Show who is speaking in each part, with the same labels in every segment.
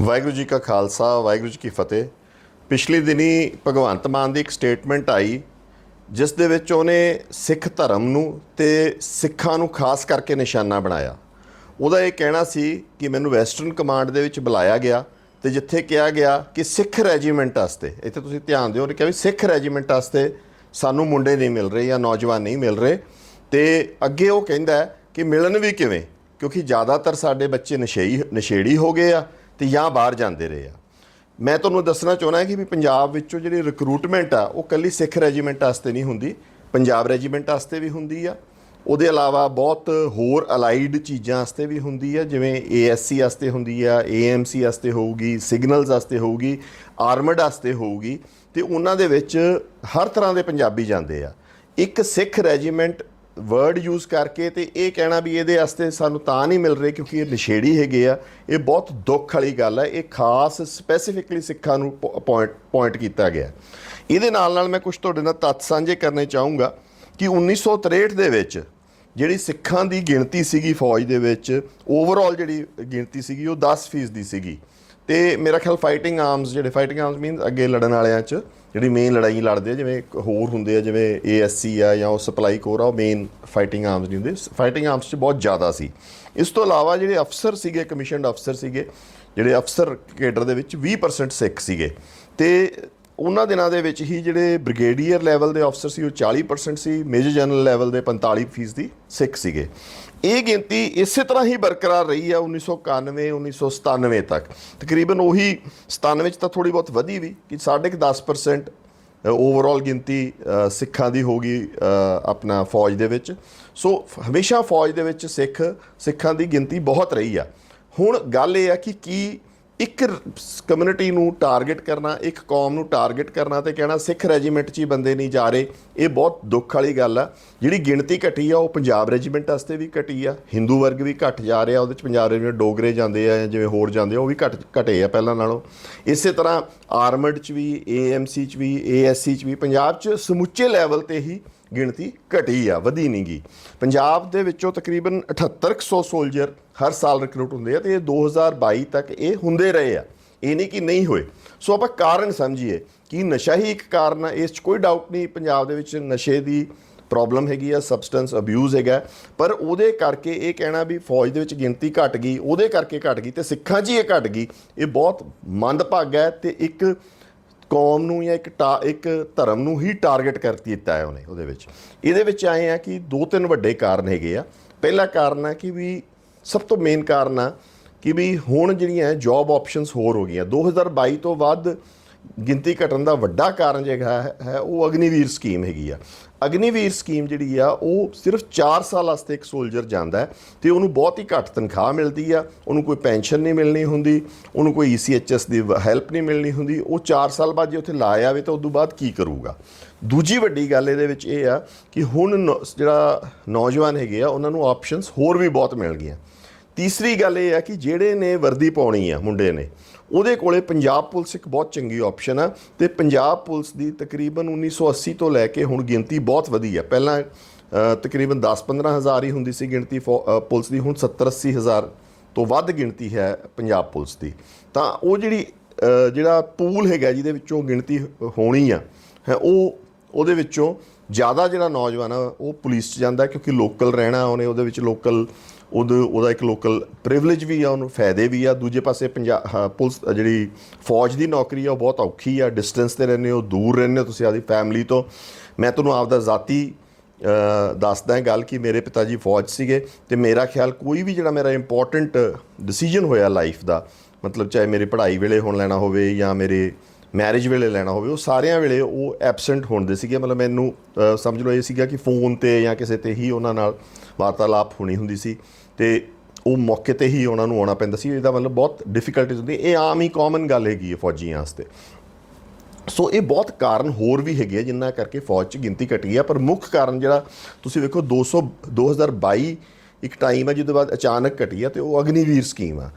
Speaker 1: ਵਾਹਿਗੁਰੂ ਜੀ ਕਾ ਖਾਲਸਾ, ਵਾਹਿਗੁਰੂ ਜੀ ਕੀ ਫਤਿਹ। ਪਿਛਲੇ ਦਿਨੀ ਭਗਵੰਤ ਮਾਨ ਦੀ ਇੱਕ ਸਟੇਟਮੈਂਟ ਆਈ, ਜਿਸ ਦੇ ਵਿੱਚ ਉਹਨੇ ਸਿੱਖ ਧਰਮ ਨੂੰ ਤੇ ਸਿੱਖਾਂ ਨੂੰ ਖਾਸ ਕਰਕੇ ਨਿਸ਼ਾਨਾ ਬਣਾਇਆ। ਉਹਦਾ ਇਹ ਕਹਿਣਾ ਸੀ ਕਿ ਮੈਨੂੰ ਵੈਸਟਰਨ ਕਮਾਂਡ ਦੇ ਵਿੱਚ ਬੁਲਾਇਆ ਗਿਆ ਤੇ ਜਿੱਥੇ ਕਿਹਾ ਗਿਆ ਕਿ ਸਿੱਖ ਰੈਜੀਮੈਂਟ ਵਾਸਤੇ, ਇੱਥੇ ਤੁਸੀਂ ਧਿਆਨ ਦਿਓ, ਉਹਨੇ ਕਿਹਾ ਵੀ ਸਿੱਖ ਰੈਜੀਮੈਂਟ ਵਾਸਤੇ ਸਾਨੂੰ ਮੁੰਡੇ ਨਹੀਂ ਮਿਲ ਰਹੇ ਜਾਂ ਨੌਜਵਾਨ ਨਹੀਂ ਮਿਲ ਰਹੇ। ਤੇ ਅੱਗੇ ਉਹ ਕਹਿੰਦਾ ਕਿ ਮਿਲਣ ਵੀ ਕਿਵੇਂ? ਕਿਉਂਕਿ ਜ਼ਿਆਦਾਤਰ ਸਾਡੇ ਬੱਚੇ ਨਸ਼ੇਈ, ਨਸ਼ੇੜੀ ਹੋ ਗਏ ਆ ਤੇ ਜਾਂ ਬਾਹਰ ਜਾਂਦੇ ਰਹੇ ਆ। ਮੈਂ ਤੁਹਾਨੂੰ ਦੱਸਣਾ ਚਾਹੁੰਦਾ ਕਿ ਵੀ ਪੰਜਾਬ ਵਿੱਚੋਂ ਜਿਹੜੀ ਰਿਕਰੂਟਮੈਂਟ ਆ, ਉਹ ਕੱਲੀ ਸਿੱਖ ਰੈਜੀਮੈਂਟ ਵਾਸਤੇ ਨਹੀਂ ਹੁੰਦੀ, ਪੰਜਾਬ ਰੈਜੀਮੈਂਟ ਵਾਸਤੇ ਵੀ ਹੁੰਦੀ ਆ। ਉਹਦੇ ਇਲਾਵਾ ਬਹੁਤ ਹੋਰ ਅਲਾਈਡ ਚੀਜ਼ਾਂ ਵਾਸਤੇ ਵੀ ਹੁੰਦੀ ਆ, ਜਿਵੇਂ ਏਐਸਸੀ ਵਾਸਤੇ ਹੁੰਦੀ ਆ ਏਐਮਸੀ ਵਾਸਤੇ ਹੋਊਗੀ ਸਿਗਨਲਸ ਵਾਸਤੇ ਹੋਊਗੀ ਆਰਮਡ ਵਾਸਤੇ ਹੋਊਗੀ, ਤੇ ਉਹਨਾਂ ਦੇ ਵਿੱਚ ਹਰ ਤਰ੍ਹਾਂ ਦੇ ਪੰਜਾਬੀ ਜਾਂਦੇ ਆ। ਇੱਕ ਸਿੱਖ ਰੈਜੀਮੈਂਟ ਵਰਡ ਯੂਜ਼ ਕਰਕੇ ਤੇ ਇਹ ਕਹਿਣਾ ਵੀ ਇਹਦੇ ਵਾਸਤੇ ਸਾਨੂੰ ਤਾਂ ਨਹੀਂ ਮਿਲ ਰਹੇ ਕਿਉਂਕਿ ਇਹ ਨਸ਼ੇੜੀ ਹੈਗੇ ਆ। ਇਹ ਬਹੁਤ ਦੁੱਖ ਵਾਲੀ ਗੱਲ ਹੈ ਇਹ ਖਾਸ ਸਪੈਸੀਫਿਕਲੀ ਸਿੱਖਾਂ ਨੂੰ ਪੁਆਇੰਟ ਪੁਆਇੰਟ ਕੀਤਾ ਗਿਆ। ਇਹਦੇ ਨਾਲ ਨਾਲ ਮੈਂ ਕੁਝ ਤੁਹਾਡੇ ਨਾਲ ਤੱਥ ਸਾਂਝੇ ਕਰਨੇ ਚਾਹੂੰਗਾ ਕਿ 1963 ਦੇ ਵਿੱਚ ਜਿਹੜੀ ਸਿੱਖਾਂ ਦੀ ਗਿਣਤੀ ਸੀਗੀ ਫੌਜ ਦੇ ਵਿੱਚ ਓਵਰਆਲ ਜਿਹੜੀ ਗਿਣਤੀ ਸੀਗੀ ਉਹ 10% ਦੀ ਸੀਗੀ। ਤੇ ਮੇਰਾ ਖਿਆਲ ਫਾਈਟਿੰਗ ਆਰਮਸ ਜਿਹੜੇ ਫਾਈਟਿੰਗ ਆਰਮਸ ਮੀਨਸ ਅੱਗੇ ਲੜਨ ਵਾਲਿਆਂ 'ਚ ਜਿਹੜੀ ਮੇਨ ਲੜਾਈ ਲੜਦੇ ਆ, ਜਿਵੇਂ ਹੋਰ ਹੁੰਦੇ ਆ, ਜਿਵੇਂ ਏਐਸਸੀ ਆ ਜਾਂ ਉਹ ਸਪਲਾਈ ਕੋਰ ਆ, ਉਹ ਮੇਨ ਫਾਈਟਿੰਗ ਆਰਮਸ ਨਹੀਂ ਹੁੰਦੇ। ਫਾਈਟਿੰਗ ਆਰਮਸ 'ਚ ਬਹੁਤ ਜ਼ਿਆਦਾ ਸੀ। ਇਸ ਤੋਂ ਇਲਾਵਾ ਜਿਹੜੇ ਅਫਸਰ ਸੀਗੇ ਕਮਿਸ਼ਨਡ ਅਫਸਰ ਸੀਗੇ, ਜਿਹੜੇ ਅਫਸਰ ਕੇਡਰ ਦੇ ਵਿੱਚ 20% ਸਿੱਖ ਸੀਗੇ। ਤੇ ਉਹਨਾਂ ਦਿਨਾਂ ਦੇ ਵਿੱਚ ਹੀ ਜਿਹੜੇ ਬ੍ਰਿਗੇਡੀਅਰ ਲੈਵਲ ਦੇ ਅਫਸਰ ਸੀ, ਉਹ 40% ਸੀ ਮੇਜਰ ਜਨਰਲ ਲੈਵਲ ਦੇ 45% ਦੀ ਸਿੱਖ ਸੀਗੇ। ਇਹ ਗਿਣਤੀ ਇਸੇ ਤਰ੍ਹਾਂ ਹੀ ਬਰਕਰਾਰ ਰਹੀ ਆ 1991 1997 ਤੱਕ। ਤਕਰੀਬਨ ਉਹੀ 97 ਚ ਤਾਂ ਥੋੜੀ ਬਹੁਤ ਵਧੀ ਵੀ, ਕਿ ਸਾਢੇ ਕੁ 10% ਓਵਰਆਲ ਗਿਣਤੀ ਸਿੱਖਾਂ ਦੀ ਹੋ ਗਈ ਆਪਣਾ ਫੌਜ ਦੇ ਵਿੱਚ। ਸੋ ਹਮੇਸ਼ਾ ਫੌਜ ਦੇ ਵਿੱਚ ਸਿੱਖ, ਸਿੱਖਾਂ ਦੀ ਗਿਣਤੀ ਬਹੁਤ ਰਹੀ ਆ। ਹੁਣ ਗੱਲ ਇਹ ਆ ਕਿ ਕੀ ਇੱਕ ਕਮਿਊਨਿਟੀ ਨੂੰ ਟਾਰਗੇਟ ਕਰਨਾ, ਇੱਕ ਕੌਮ ਨੂੰ ਟਾਰਗੇਟ ਕਰਨਾ ਤੇ ਕਹਿਣਾ ਸਿੱਖ ਰੈਜੀਮੈਂਟ 'ਚ ਹੀ ਬੰਦੇ ਨਹੀਂ ਜਾ ਰਹੇ, ਇਹ ਬਹੁਤ ਦੁੱਖ ਵਾਲੀ ਗੱਲ ਆ। ਜਿਹੜੀ ਗਿਣਤੀ ਘਟੀ ਆ, ਉਹ ਪੰਜਾਬ ਰੈਜੀਮੈਂਟ ਵਾਸਤੇ ਵੀ ਘਟੀ ਆ ਹਿੰਦੂ ਵਰਗ ਵੀ ਘਟ ਜਾ ਰਿਹਾ, ਉਹਦੇ 'ਚ ਪੰਜਾਬ ਰੈਜੀਮੈਂਟ ਡੋਗਰੇ ਜਾਂਦੇ ਆ ਜਿਵੇਂ ਹੋਰ ਜਾਂਦੇ ਆ, ਉਹ ਵੀ ਘਟ, ਘਟੇ ਆ ਪਹਿਲਾਂ ਨਾਲੋਂ। ਇਸੇ ਤਰ੍ਹਾਂ ਆਰਮਡ 'ਚ ਵੀ ਏਐਮਸੀ 'ਚ ਵੀ ਏਐਸਸੀ 'ਚ ਵੀ, ਪੰਜਾਬ 'ਚ ਸਮੁੱਚੇ ਲੈਵਲ ਤੇ ਹੀ ਗਿਣਤੀ ਘਟੀ ਆ, ਵਧੀ ਨਹੀਂ ਗਈ ਪੰਜਾਬ ਦੇ ਵਿੱਚੋਂ ਤਕਰੀਬਨ 7800 ਸੋਲਜਰ ਹਰ ਸਾਲ ਰਿਕਰੂਟ ਹੁੰਦੇ ਆ ਤੇ ਇਹ 2022 ਤੱਕ ਇਹ ਹੁੰਦੇ ਰਹੇ ਆ। ਇਹ ਨਹੀਂ ਕਿ ਨਹੀਂ ਹੋਏ। ਸੋ ਆਪਾਂ ਕਾਰਨ ਸਮਝੀਏ। ਕਿ ਨਸ਼ਾ ਹੀ ਇੱਕ ਕਾਰਨ ਆ? ਇਸ 'ਚ ਕੋਈ ਡਾਊਟ ਨਹੀਂ ਪੰਜਾਬ ਦੇ ਵਿੱਚ ਨਸ਼ੇ ਦੀ ਪ੍ਰੋਬਲਮ ਹੈਗੀ ਆ ਸਬਸਟੈਂਸ ਅਬਿਊਜ਼ ਹੈਗਾ। ਪਰ ਉਹਦੇ ਕਰਕੇ ਇਹ ਕਹਿਣਾ ਵੀ ਫੌਜ ਦੇ ਵਿੱਚ ਗਿਣਤੀ ਘਟ ਗਈ, ਉਹਦੇ ਕਰਕੇ ਘਟ ਗਈ ਤੇ ਸਿੱਖਾਂ 'ਚ ਹੀ ਇਹ ਘਟ ਗਈ। ਇਹ ਬਹੁਤ ਮੰਦਭਾਗਾ ਹੈ ਤੇ ਇੱਕ ਕੌਮ ਨੂੰ ਜਾਂ ਇੱਕ ਟਾ- ਇੱਕ ਧਰਮ ਨੂੰ ਹੀ ਟਾਰਗੇਟ ਕਰ ਦਿੱਤਾ ਹੈ ਉਹਨੇ, ਉਹਦੇ ਵਿੱਚ। ਇਹਦੇ ਵਿੱਚ ਆਏ ਆ ਕਿ ਦੋ ਤਿੰਨ ਵੱਡੇ ਕਾਰਨ ਹੈਗੇ ਆ। ਪਹਿਲਾ ਕਾਰਨ ਆ ਕਿ ਵੀ ਸਭ ਤੋਂ ਮੇਨ ਕਾਰਨ ਆ ਕਿ ਵੀ ਹੁਣ ਜਿਹੜੀਆਂ ਜੌਬ ਆਪਸ਼ਨਸ ਹੋਰ ਹੋ ਗਈਆਂ। 2022 ਤੋਂ ਬਾਅਦ ਗਿਣਤੀ ਘਟਣ ਦਾ ਵੱਡਾ ਕਾਰਨ ਜਿਹੜਾ ਹੈ ਉਹ ਅਗਨੀਵੀਰ ਸਕੀਮ ਹੈਗੀ ਆ। ਅਗਨੀਵੀਰ ਸਕੀਮ ਜਿਹੜੀ ਆ, ਉਹ ਸਿਰਫ 4 ਸਾਲ ਵਾਸਤੇ ਇੱਕ ਸੋਲਜਰ ਜਾਂਦਾ ਹੈ ਤੇ ਉਹਨੂੰ ਬਹੁਤ ਹੀ ਘੱਟ ਤਨਖਾਹ ਮਿਲਦੀ ਆ, ਉਹਨੂੰ ਕੋਈ ਪੈਨਸ਼ਨ ਨਹੀਂ ਮਿਲਣੀ ਹੁੰਦੀ, ਉਹਨੂੰ ਕੋਈ ਈਸੀਐਚਐਸ ਦੀ ਹੈਲਪ ਨਹੀਂ ਮਿਲਣੀ ਹੁੰਦੀ, ਉਹ 4 ਸਾਲ ਬਾਅਦ ਜੇ ਉੱਥੇ ਲਾ ਆਵੇ ਤਾਂ ਉਸ ਤੋਂ ਬਾਅਦ ਕੀ ਕਰੂਗਾ? ਦੂਜੀ ਵੱਡੀ ਗੱਲ ਇਹਦੇ ਵਿੱਚ ਇਹ ਆ ਕਿ ਹੁਣ ਨੌ- ਜਿਹੜਾ ਨੌਜਵਾਨ ਹੈਗੇ ਆ, ਉਹਨਾਂ ਨੂੰ ਆਪਸ਼ਨਸ ਹੋਰ ਵੀ ਬਹੁਤ ਮਿਲ ਗਈਆਂ। ਤੀਸਰੀ ਗੱਲ ਇਹ ਆ ਕਿ ਜਿਹੜੇ ਨੇ ਵਰਦੀ ਪਾਉਣੀ ਆ ਮੁੰਡੇ ਨੇ ਉਹਦੇ ਕੋਲੇ ਪੰਜਾਬ ਪੁਲਿਸ ਇੱਕ ਬਹੁਤ ਚੰਗੀ ਆਪਸ਼ਨ ਆ ਤੇ ਪੰਜਾਬ ਪੁਲਿਸ ਦੀ ਤਕਰੀਬਨ 1980 ਤੋਂ ਲੈ ਕੇ ਹੁਣ ਗਿਣਤੀ ਬਹੁਤ ਵਧੀ ਆ। ਪਹਿਲਾਂ ਤਕਰੀਬਨ 10-15 ਹਜ਼ਾਰ ਹੀ ਹੁੰਦੀ ਸੀ ਗਿਣਤੀ ਫੌ- ਪੁਲਿਸ ਦੀ, ਹੁਣ 70-80 ਹਜ਼ਾਰ ਤੋਂ ਵੱਧ ਗਿਣਤੀ ਹੈ ਪੰਜਾਬ ਪੁਲਿਸ ਦੀ। ਤਾਂ ਉਹ ਜਿਹੜੀ ਜਿਹੜਾ ਪੂਲ ਹੈਗਾ ਜਿਹਦੇ ਵਿੱਚੋਂ ਗਿਣਤੀ ਹੋਣੀ ਆ, ਹੈ ਉਹ, ਉਹਦੇ ਵਿੱਚੋਂ ਜ਼ਿਆਦਾ ਜਿਹੜਾ ਨੌਜਵਾਨ ਆ, ਉਹ ਪੁਲਿਸ 'ਚ ਜਾਂਦਾ ਕਿਉਂਕਿ ਲੋਕਲ ਰਹਿਣਾ, ਉਹਨੇ ਉਹਦੇ ਵਿੱਚ ਲੋਕਲ ਉਹਦੇ ਉਹਦਾ ਇੱਕ ਲੋਕਲ ਪ੍ਰਿਵਿਲੇਜ ਵੀ ਆ, ਉਹਨੂੰ ਫਾਇਦੇ ਵੀ ਆ। ਦੂਜੇ ਪਾਸੇ ਪੰਜਾਬ ਪੁਲਿਸ ਜਿਹੜੀ ਫੌਜ ਦੀ ਨੌਕਰੀ ਆ, ਉਹ ਬਹੁਤ ਔਖੀ ਆ। ਡਿਸਟੈਂਸ ਤੇ ਰਹਿੰਦੇ ਹੋ, ਦੂਰ ਰਹਿੰਦੇ ਹੋ ਤੁਸੀਂ ਆਪਦੀ ਫੈਮਿਲੀ ਤੋਂ। ਮੈਂ ਤੁਹਾਨੂੰ ਆਪਦਾ ਜ਼ਾਤੀ ਦੱਸਦਾ ਗੱਲ ਕਿ ਮੇਰੇ ਪਿਤਾ ਜੀ ਫੌਜ ਸੀਗੇ ਤੇ ਮੇਰਾ ਖਿਆਲ ਕੋਈ ਵੀ ਜਿਹੜਾ ਮੇਰਾ ਇੰਪੋਰਟੈਂਟ ਡਿਸੀਜਨ ਹੋਇਆ ਲਾਈਫ ਦਾ, ਮਤਲਬ ਚਾਹੇ ਮੇਰੀ ਪੜ੍ਹਾਈ ਵੇਲੇ ਹੋਣ ਲੈਣਾ ਹੋਵੇ ਜਾਂ ਮੇਰੇ ਮੈਰਿਜ ਵੇਲੇ ਲੈਣਾ ਹੋਵੇ, ਉਹ ਸਾਰਿਆਂ ਵੇਲੇ ਉਹ ਐਬਸੈਂਟ ਹੁੰਦੇ ਸੀਗੇ। ਮਤਲਬ ਮੈਨੂੰ ਸਮਝ ਲਓ ਇਹ ਸੀਗਾ ਕਿ ਫੋਨ ਤੇ ਜਾਂ ਕਿਸੇ ਤੇ ਹੀ ਉਹਨਾਂ ਨਾਲ ਵਾਰਤਾਲਾਪ ਹੋਣੀ ਹੁੰਦੀ ਸੀ। ਤੇ ਉਹ ਮੌਕੇ ਤੇ ਹੀ ਉਹਨਾਂ ਨੂੰ ਆਉਣਾ ਪੈਂਦਾ ਸੀ। ਇਹਦਾ ਮਤਲਬ ਬਹੁਤ ਡਿਫਿਕਲਟੀਜ਼ ਹੁੰਦੀ। ਇਹ ਆਮ ਹੀ ਕਾਮਨ ਗੱਲ ਹੈਗੀ ਹੈ ਫੌਜੀਆਂ ਵਾਸਤੇ। ਸੋ ਇਹ ਬਹੁਤ ਕਾਰਨ ਹੋਰ ਵੀ ਹੈਗੇ ਆ ਜਿਨ੍ਹਾਂ ਕਰਕੇ ਫੌਜ 'ਚ ਗਿਣਤੀ ਘਟੀ ਆ। ਪਰ ਮੁੱਖ ਕਾਰਨ ਜਿਹੜਾ ਤੁਸੀਂ ਵੇਖੋ 200 2022 ਇੱਕ ਟਾਈਮ ਹੈ ਜਿਹਦੇ ਬਾਅਦ ਅਚਾਨਕ ਘਟੀ ਆ ਤੇ ਉਹ ਅਗਨੀਵੀਰ ਸਕੀਮ ਆ।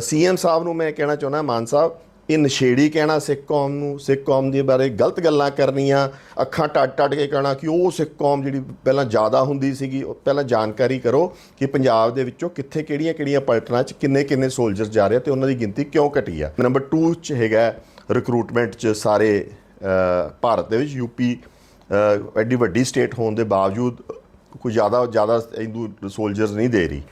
Speaker 1: ਸੀਐਮ ਸਾਹਿਬ ਨੂੰ ਮੈਂ ਕਹਿਣਾ ਚਾਹੁੰਦਾ, ਮਾਨ ਸਾਹਿਬ ਇਹ ਨਸ਼ੇੜੀ ਕਹਿਣਾ ਸਿੱਖ ਕੌਮ ਨੂੰ ਸਿੱਖ ਕੌਮ ਦੇ ਬਾਰੇ ਗਲਤ ਗੱਲਾਂ ਕਰਨੀਆਂ ਅੱਖਾਂ ਟੱਟ ਟੱਟ ਕੇ ਕਹਿਣਾ ਕਿ ਉਹ ਸਿੱਖ ਕੌਮ ਜਿਹੜੀ ਪਹਿਲਾਂ ਜ਼ਿਆਦਾ ਹੁੰਦੀ ਸੀਗੀ ਉਹ ਪਹਿਲਾਂ ਜਾਣਕਾਰੀ ਕਰੋ ਕਿ ਪੰਜਾਬ ਦੇ ਵਿੱਚੋਂ ਕਿੱਥੇ ਕਿਹੜੀਆਂ ਕਿਹੜੀਆਂ ਪਲਟਨਾਂ 'ਚ ਕਿੰਨੇ ਕਿੰਨੇ ਸੋਲਜਰ ਜਾ ਰਹੇ ਆ ਤੇ ਉਹਨਾਂ ਦੀ ਗਿਣਤੀ ਕਿਉਂ ਘਟੀ ਆ? ਨੰਬਰ 2 'ਚ ਹੈਗਾ ਰਿਕਰੂਟਮੈਂਟ 'ਚ ਸਾਰੇ ਭਾਰਤ ਦੇ ਵਿੱਚ ਯੂਪੀ ਅ, ਐਡੀ ਵੱਡੀ ਸਟੇਟ ਹੋਣ ਦੇ ਬਾਵਜੂਦ ਕੋਈ ਜ਼ਿਆਦਾ ਜ਼ਿਆਦਾ ਹਿੰਦੂ ਸੋਲਜਰਸ ਨਹੀਂ ਦੇ ਰਹੀ।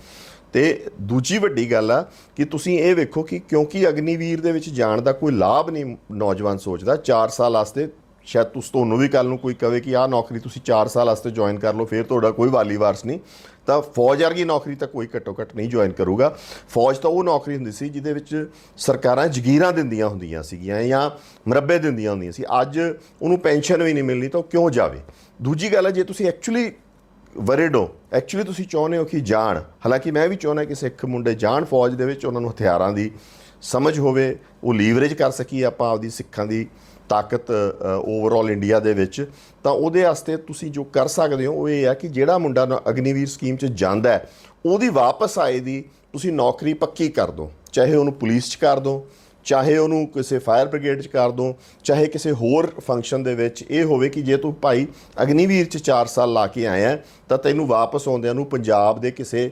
Speaker 1: ਤੇ ਦੂਜੀ ਵੱਡੀ ਗੱਲ ਆ ਕਿ ਤੁਸੀਂ ਇਹ ਵੇਖੋ ਕਿ ਕਿਉਂਕਿ ਅਗਨੀਵੀਰ ਦੇ ਵਿੱਚ ਜਾਣ ਦਾ ਕੋਈ ਲਾਭ ਨਹੀਂ ਨੌਜਵਾਨ ਸੋਚਦਾ 4 ਸਾਲ ਵਾਸਤੇ, ਸ਼ਾਇਦ ਤੁਸੀਂ ਤੁਹਾਨੂੰ ਵੀ ਕੱਲ ਨੂੰ ਕੋਈ ਕਵੇ ਕਿ ਆਹ ਨੌਕਰੀ ਤੁਸੀਂ 4 ਸਾਲ ਵਾਸਤੇ ਜੁਆਇਨ ਕਰ ਲਓ, ਫਿਰ ਤੁਹਾਡਾ ਕੋਈ ਵਾਲੀ ਵਾਰਸ ਨਹੀਂ। ਤਾਂ ਫੌਜ ਵਰਗੀ ਨੌਕਰੀ ਤਾਂ ਕੋਈ ਘੱਟੋ ਘੱਟ ਨਹੀਂ ਜੁਆਇਨ ਕਰੂਗਾ। ਫੌਜ ਤਾਂ ਉਹ ਨੌਕਰੀ ਹੁੰਦੀ ਸੀ ਜਿਹਦੇ ਵਿੱਚ ਸਰਕਾਰਾਂ ਜਗੀਰਾਂ ਦਿੰਦੀਆਂ ਹੁੰਦੀਆਂ ਸੀਗੀਆਂ ਜਾਂ ਮਰੱਬੇ ਦਿੰਦੀਆਂ ਹੁੰਦੀਆਂ ਸੀ। ਅੱਜ ਉਹਨੂੰ ਪੈਨਸ਼ਨ ਵੀ ਨਹੀਂ ਮਿਲਣੀ ਤਾਂ ਉਹ ਕਿਉਂ ਜਾਵੇ? ਦੂਜੀ ਗੱਲ ਹੈ ਜੇ ਤੁਸੀਂ ਐਕਚੁਅਲੀ ਵਰਿਡ ਹੋ ਐਕਚੁਅਲੀ ਤੁਸੀਂ ਚਾਹੁੰਦੇ ਹੋ ਕਿ ਜਾਣ। ਹਾਲਾਂਕਿ ਮੈਂ ਵੀ ਚਾਹੁੰਦਾ ਕਿ ਸਿੱਖ ਮੁੰਡੇ ਜਾਣ ਫੌਜ ਦੇ ਵਿੱਚ, ਉਹਨਾਂ ਨੂੰ ਹਥਿਆਰਾਂ ਦੀ ਸਮਝ ਹੋਵੇ, ਉਹ ਲੀਵਰੇਜ ਕਰ ਸਕੀ ਆਪਾਂ ਆਪਦੀ ਸਿੱਖਾਂ ਦੀ ਤਾਕਤ ਓਵਰਆਲ ਇੰਡੀਆ ਦੇ ਵਿੱਚ। ਤਾਂ ਉਹਦੇ ਵਾਸਤੇ ਤੁਸੀਂ ਜੋ ਕਰ ਸਕਦੇ ਹੋ, ਉਹ ਇਹ ਹੈ ਕਿ ਜਿਹੜਾ ਮੁੰਡਾ ਅਗਨੀਵੀਰ ਸਕੀਮ 'ਚ ਜਾਂਦਾ ਹੈ, ਉਹਦੀ ਵਾਪਸ ਆਏ ਦੀ ਤੁਸੀਂ ਨੌਕਰੀ ਪੱਕੀ ਕਰ ਦਿਓ ਚਾਹੇ ਉਹਨੂੰ ਪੁਲਿਸ 'ਚ ਕਰ ਦਿਓ ਚਾਹੇ ਉਹਨੂੰ ਕਿਸੇ ਫਾਇਰ ਬ੍ਰਿਗੇਡ 'ਚ ਕਰ ਦੋ, ਚਾਹੇ ਕਿਸੇ ਹੋਰ ਫੰਕਸ਼ਨ ਦੇ ਵਿੱਚ ਇਹ ਹੋਵੇ ਕਿ ਜੇ ਤੂੰ ਭਾਈ ਅਗਨੀਵੀਰ 'ਚ 4 ਸਾਲ ਲਾ ਕੇ ਆਇਆ ਤਾਂ ਤੈਨੂੰ ਵਾਪਸ ਆਉਂਦਿਆਂ ਨੂੰ ਪੰਜਾਬ ਦੇ ਕਿਸੇ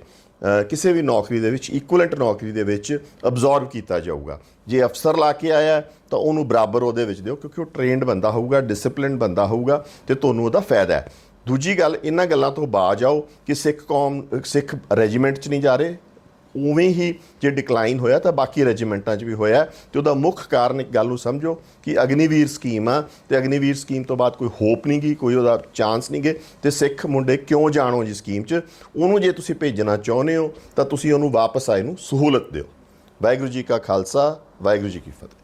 Speaker 1: ਕਿਸੇ ਵੀ ਨੌਕਰੀ ਦੇ ਵਿੱਚ ਇਕੁਇਵਲੈਂਟ ਨੌਕਰੀ ਦੇ ਵਿੱਚ ਅਬਜ਼ੌਰਬ ਕੀਤਾ ਜਾਊਗਾ। ਜੇ ਅਫਸਰ ਲਾ ਕੇ ਆਇਆ ਤਾਂ ਉਹਨੂੰ ਬਰਾਬਰ ਉਹਦੇ ਵਿੱਚ ਦਿਓ, ਕਿਉਂਕਿ ਉਹ ਟ੍ਰੇਨਡ ਬੰਦਾ ਹੋਊਗਾ ਡਿਸਪਲਿਨਡ ਬੰਦਾ ਹੋਊਗਾ ਤੇ ਤੁਹਾਨੂੰ ਉਹਦਾ ਫਾਇਦਾ ਹੈ। ਦੂਜੀ ਗੱਲ, ਇਹਨਾਂ ਗੱਲਾਂ ਤੋਂ ਬਾਜ ਆਓ ਕਿ ਸਿੱਖ ਕੌਮ, ਸਿੱਖ ਰੈਜੀਮੈਂਟ 'ਚ ਨਹੀਂ ਜਾ ਰਹੇ। ਉਵੇਂ ਹੀ ਜੇ ਡਿਕਲਾਈਨ ਹੋਇਆ ਤਾਂ ਬਾਕੀ ਰੈਜੀਮੈਂਟਾਂ 'ਚ ਵੀ ਹੋਇਆ ਤੇ ਉਹਦਾ ਮੁੱਖ ਕਾਰਨ ਇੱਕ ਗੱਲ ਨੂੰ ਸਮਝੋ ਕਿ ਅਗਨੀਵੀਰ ਸਕੀਮ ਆ ਤੇ ਅਗਨੀਵੀਰ ਸਕੀਮ ਤੋਂ ਬਾਅਦ ਕੋਈ ਹੋਪ ਨਹੀਂ ਗਈ ਕੋਈ ਉਹਦਾ ਚਾਂਸ ਨਹੀਂ ਗੇ ਤੇ ਸਿੱਖ ਮੁੰਡੇ ਕਿਉਂ ਜਾਣੋ ਜੀ ਸਕੀਮ 'ਚ? ਉਹਨੂੰ ਜੇ ਤੁਸੀਂ ਭੇਜਣਾ ਚਾਹੁੰਦੇ ਹੋ ਤਾਂ ਤੁਸੀਂ ਉਹਨੂੰ ਵਾਪਸ ਆਏ ਨੂੰ ਸਹੂਲਤ ਦਿਓ। ਵਾਹਿਗੁਰੂ ਜੀ ਕਾ ਖਾਲਸਾ, ਵਾਹਿਗੁਰੂ ਜੀ ਕੀ ਫਤਿਹ।